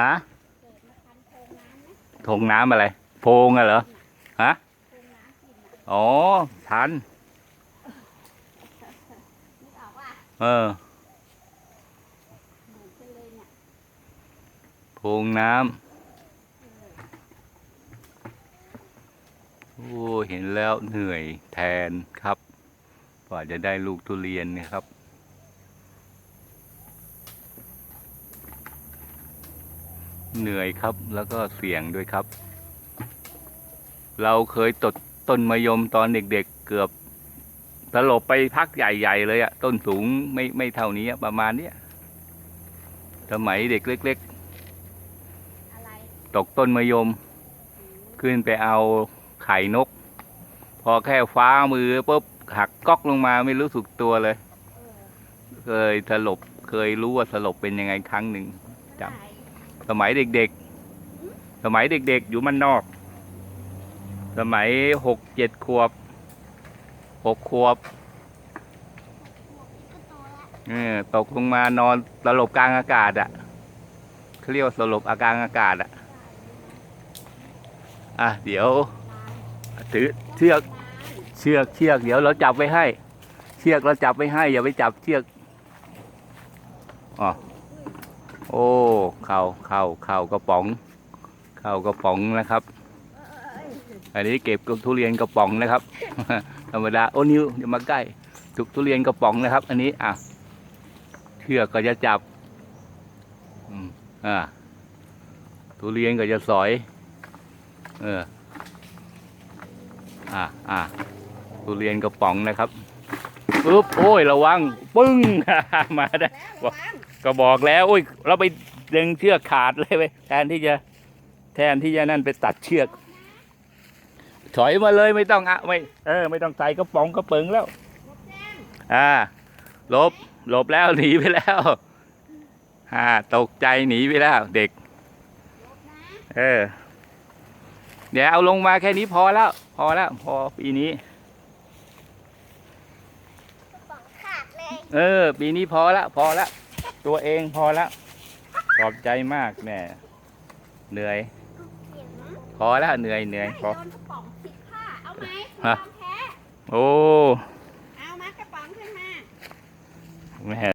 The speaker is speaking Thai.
ฮะทงน้ำอะไร โพงอะเหรอ ฮะ อ๋อ ทัน เออ โพงน้ำ โอ้ เห็นแล้วเหนื่อยแทนครับ กว่าจะได้ลูกทุเรียนนะครับ เหนื่อยครับแล้วก็เสี่ยงด้วยครับ เราเคยตดต้นมะยมตอนเด็กๆเกือบสลบไปพักใหญ่ๆเลยอะต้นสูงไม่ไม่เท่านี้อะประมาณเนี้ยสมัยเด็กเล็กๆอะไรตกต้นมะยมอืมขึ้นไปเอาไข่นก พอแค่ฟ้ามือปุ๊บหักก๊อกลงมาไม่รู้สึกตัวเลยเออเคยสลบเคยรู้ว่าสลบเป็นยังไงครั้งหนึ่งจได้ สมัยเด็กๆ สมัยเด็กๆ อยู่มันนอก สมัยหกเจ็ดขวบหกขวบก็โตแล้วเออตกลงมานอนสลบกลางอากาศอะเขาเรียกว่าสลบอากลางอากาศอะ อะ เดี๋ยว ถือเชือกเชือกเชือกเดี๋ยวเราจับไว้ให้ เชือกเราจับไว้ให้ อย่าไปจับเชือกอ๋อ โอ้เข่าเข่าเข่ากระป๋อง เข่ากระป๋องนะครับ อันนี้เก็บกับทุเรียนกระป๋องนะครับ ธรรมดาโอ้นิ้วอย่ามาใกล้ทุกทุเรียนกระป๋องนะครับ อันนี้อะเชือกก็จะจับอ่าทุเรียนก็จะสอย เอออ่าอ่าทุเรียนกระป๋องนะครับ ปุ๊บโอ้ยระวัง ปึ้ง มาได้ก็บอกแล้วโอ้ย เราไปดึงเชือกขาดเลยไปแทนที่จะแทนที่จะนั่นไปตัดเชือก ถอยมาเลยไม่ต้องอะไม่เออ ไม่ต้องใส่กระป๋องกระเปิงแล้วอ่าลบหลบแล้วหนีไปแล้วอ่าตกใจหนีไปแล้ว เด็ก เออ เดี๋ยวเอาลงมาแค่นี้พอแล้ว พอแล้ว พอปีนี้ กระป๋องขาด เลยเออ ปีนี้พอละ พอละ ตัวเองพอละขอบใจมากแม่เหนื่อยเขียนนะพอละเหนื่อยเหนื่อยไม่พอโดนกระป๋องผิดผ้าเอาไหมฮะยอมแพ้โอ้ เอามากระป๋องขึ้นมาแม่